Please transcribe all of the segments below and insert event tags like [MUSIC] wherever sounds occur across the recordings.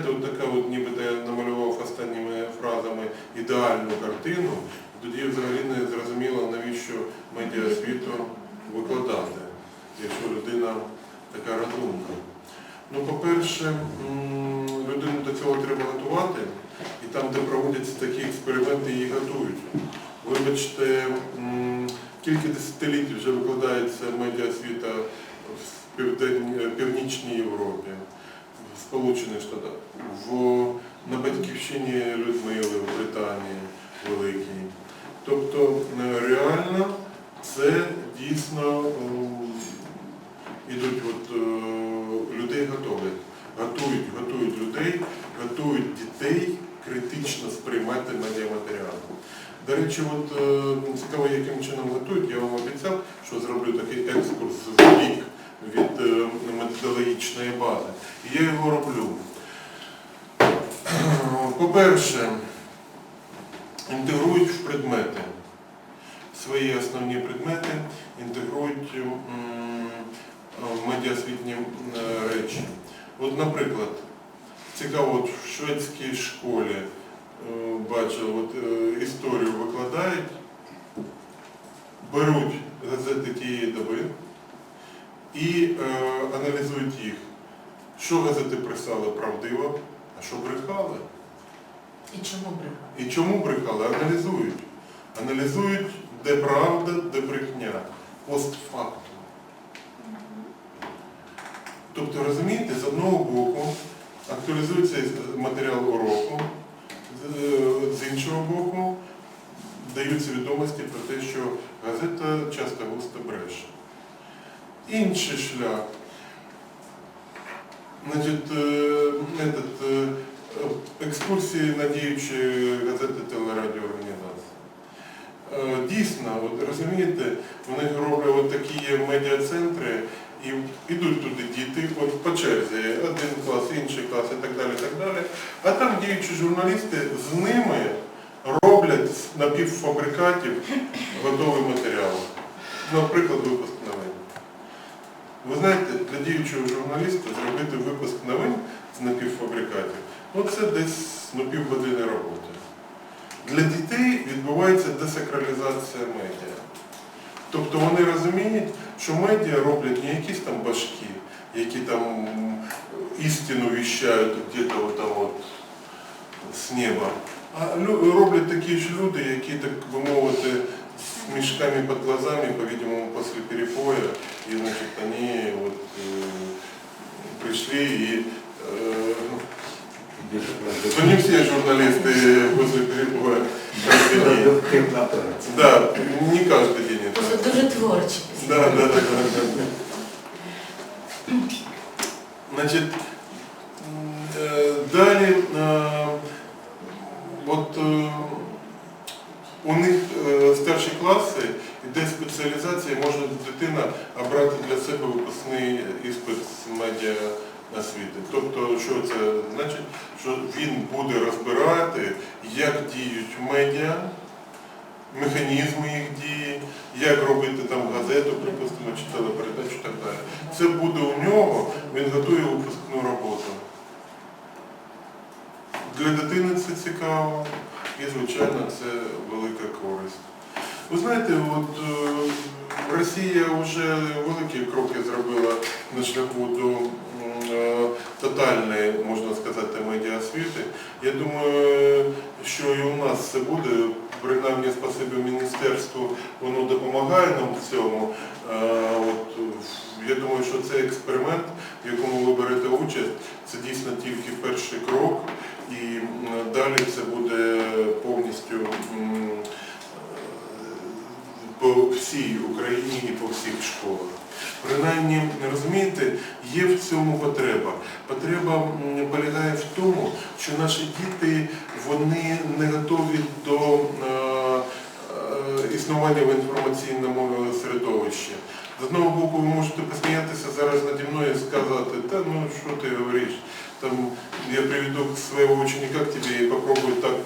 знаєте, от така от нібито я намалював останніми фразами ідеальну картину, тоді взагалі не зрозуміло, навіщо медіасвіту викладати, якщо людина така розумна. Ну, по-перше, людину до цього треба готувати, і там, де проводяться такі експерименти, її готують. Вибачте, кілька десятиліть вже викладається медіасвіта в Північній Європі, Сполучених Штатах, в, на батьківщині Людмили в Британії Великій. Тобто е, реально це дійсно ідуть от, е, людей готовлять, готують, готують людей, готують дітей критично сприймати медіаматеріал. До речі, от е, цікаво, яким чином готують. Я вам обіцяв, що зроблю такий екскурс в бік від методологічної бази. І я його роблю. [CLEARS THROAT] По-перше, інтегрують в предмети. Свої основні предмети інтегрують в медіасвітні речі. От, наприклад, цікаво, от в шведській школі е, бачив, от, е, історію викладають, беруть газети тієї доби і е, аналізують їх. Що газети писали правдиво, а що брехали. І чому брехав? І чому брехали? Аналізують. Аналізують, де правда, де брехня. Постфактум. Тобто, розумієте, з одного боку актуалізується матеріал уроку, з- з іншого боку даються відомості про те, що газета часто густо бреше. Інший шлях. Значить, е, этот, е, екскурсії на діючі газети телерадіоорганізації. Е, Дійсно, от розумієте, вони роблять от такі медіа-центри, і йдуть туди діти, от по черзі, один клас, інший клас і так далі, так далі. А там діючі журналісти з ними роблять з напівфабрикатів готовий матеріал. Наприклад, випуск. Ви знаєте, для діючого журналіста зробити випуск новин з напівфабрикатів, ну це десь ну, півгодини роботи. Для дітей відбувається десакралізація медіа. Тобто вони розуміють, що медіа роблять не якісь там башки, які там істину віщають где-то там от з неба, а роблять такі ж люди, які, так би мовити, з мішками під глазами, по-видимому, після перепоя, і значить, вони от, е, прийшли і е, ну, не все журналисты после перепоя каждый день. Да, не каждый день это. Просто дуже творчі. Да, да, да, да, да. Значит, м, э, далее, іде спеціалізація, може дитина обрати для себе випускний іспит з медіа. Тобто, що це значить? Що він буде розбирати, як діють медіа, механізми їх дії, як робити там газету, припустимо, чи телепередачу і так далі. Це буде у нього, він готує випускну роботу. Для дитини це цікаво і, звичайно, це велика користь. Ви знаєте, от е, Росія вже великі кроки зробила на шляху до е, тотальної, можна сказати, медіасвіти. Я думаю, що і у нас це буде, принаймні спасибі міністерству, воно допомагає нам в цьому. Е, От, я думаю, що цей експеримент, в якому ви берете участь, це дійсно тільки перший крок, і далі це буде повністю всій Україні і по всіх школах. Принаймні, розумієте, є в цьому потреба. Потреба полягає в тому, що наші діти вони не готові до е, е, існування в інформаційному середовищі. З одного боку, ви можете посміятися зараз наді мною і сказати, та ну що ти говориш, там я приведу своего ученика к тебе и попробую так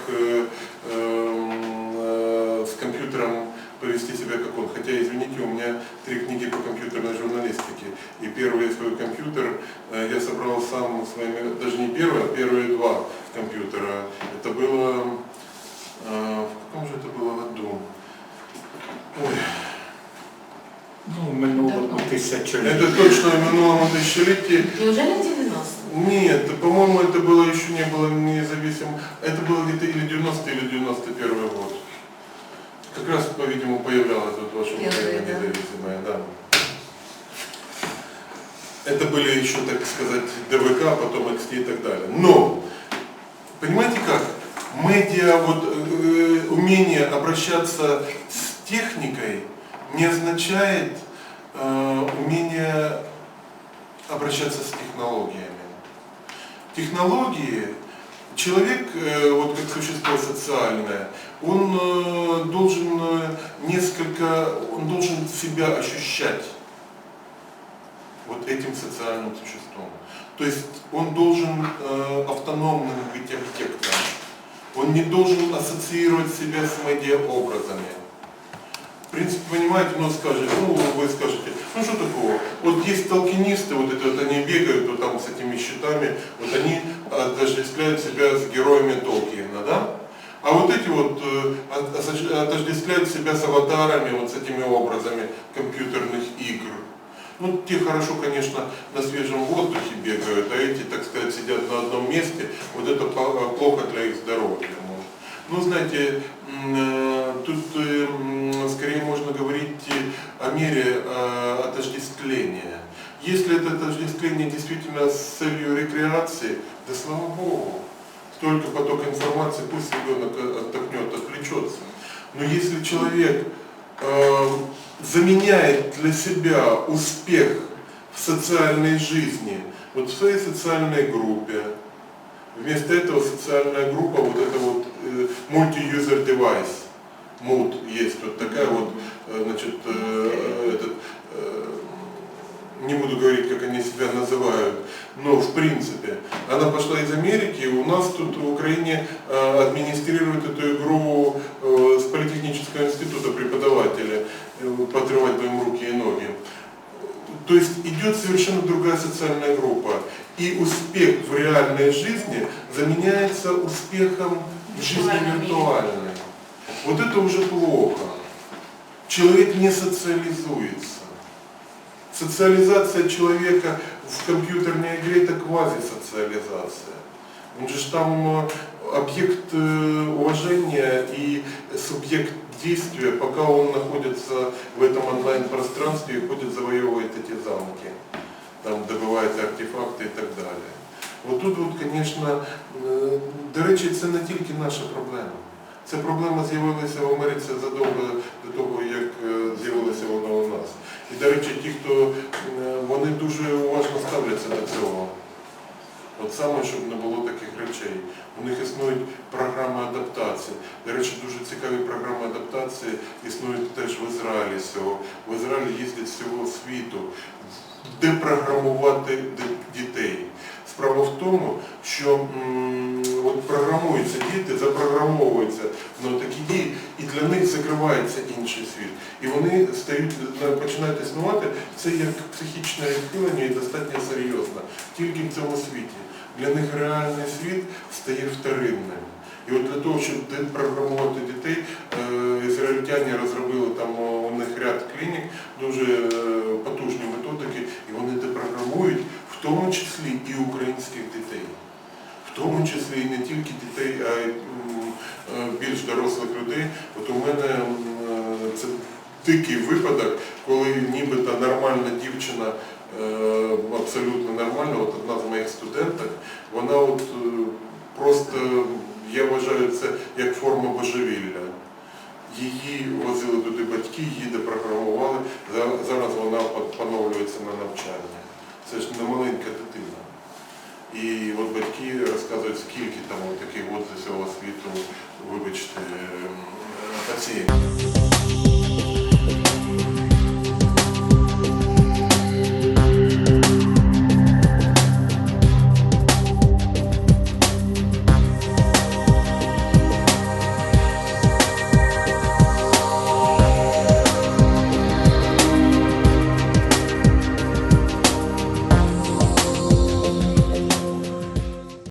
повести себя как он. Хотя, извините, у меня три книги по компьютерной журналистике. И первый свой компьютер Э, Я собрал сам своими, даже не первые, а первые два компьютера. Это было, э, в каком же это было году? Ой, Ну, минулого тисячоліття. это точно в минулом тысячелетии. Неужели 90? Нет, по-моему, это было еще не было независимо. Это было где-то или 90 или 91 год. Как раз, по-видимому, появлялась вот ваша Украина да. независимая, да. Это были еще, так сказать, ДВК, потом XT и так далее. Но, понимаете как, медиа, вот э, умение обращаться с техникой не означает э, умение обращаться с технологиями. Технологии, человек, э, вот как существо социальное, он э, должен э, несколько, он должен себя ощущать вот этим социальным существом. То есть он должен автономным быть объектом. Он не должен ассоциировать себя с медиаобразами. В принципе, понимаете, ну скажет, ну вы скажете, ну что такого? Вот есть толкинисты, вот это вот они бегают вот там с этими щитами, вот они отождествляют себя с героями Толкина, да? А вот эти вот э, отождествляют себя с аватарами, вот с этими образами компьютерных игр. Ну, те хорошо, конечно, на свежем воздухе бегают, а эти, так сказать, сидят на одном месте. Вот это по- плохо для их здоровья. Ну, знаете, э, тут э, скорее можно говорить о мере э. Если это отождествление действительно с целью рекреации, да слава Богу, столько поток информации, пусть ребенок отдохнет, отвлечется. Но если человек э, заменяет для себя успех в социальной жизни, вот в своей социальной группе, вместо этого социальная группа, вот это вот э, multi-user device, MUD есть вот такая вот, э, значит, э, этот, э, не буду говорить, как они себя называют, но в принципе, она пошла из Америки, у нас тут в Украине э, администрирует эту игру э, с политехнического института преподаватели, э, подрывать будем руки и ноги. То есть идет совершенно другая социальная группа. И успех в реальной жизни заменяется успехом в жизни виртуальной. Вот это уже плохо. Человек не социализуется. Социализация человека в компьютерной игре это квазисоциализация. Он же ж там э, объект э, уважения и субъект действия, пока он находится в этом онлайн-пространстве и ходит, завоевывает эти замки, там добывает артефакти і так далі. От тут, от, звісно, е, до речі, це не тільки наша проблема. Ця проблема з'явилася в Америці задовго до того, як до речі, ті, хто е, вони дуже уважно ставляться до цього. От саме, щоб не було таких речей. У них існують програми адаптації. До речі, дуже цікаві програми адаптації існують теж в Ізраїлі всього. В Ізраїлі їздять з всього світу, де програмувати дітей. Справа в тому, що м, от програмуються діти, запрограмовуються на такі дії, для них закривається інший світ. І вони стають, е, починають існувати це як психічне відхилення і достатньо серйозно. Тільки в цьому світі. Для них реальний світ стає вторинним. І от для того, щоб депрограмувати дітей, е, ізраїльтяні розробили там е, у них ряд клінік, дуже потужні методики, і вони депрограмують в тому числі і українських дітей. В тому числі і не тільки дітей, а й більш дорослих людей. От у мене е, це дикий випадок, коли нібито нормальна дівчина, е, абсолютно нормальна, от одна з моїх студенток, вона от е, просто, я вважаю це як форма божевілля. Її возили туди батьки, її депрограмували, зараз вона поновлюється на навчання. Це ж не маленька дитина. І от батьки розказують, скільки там таких от з усього світу, вибачте, para.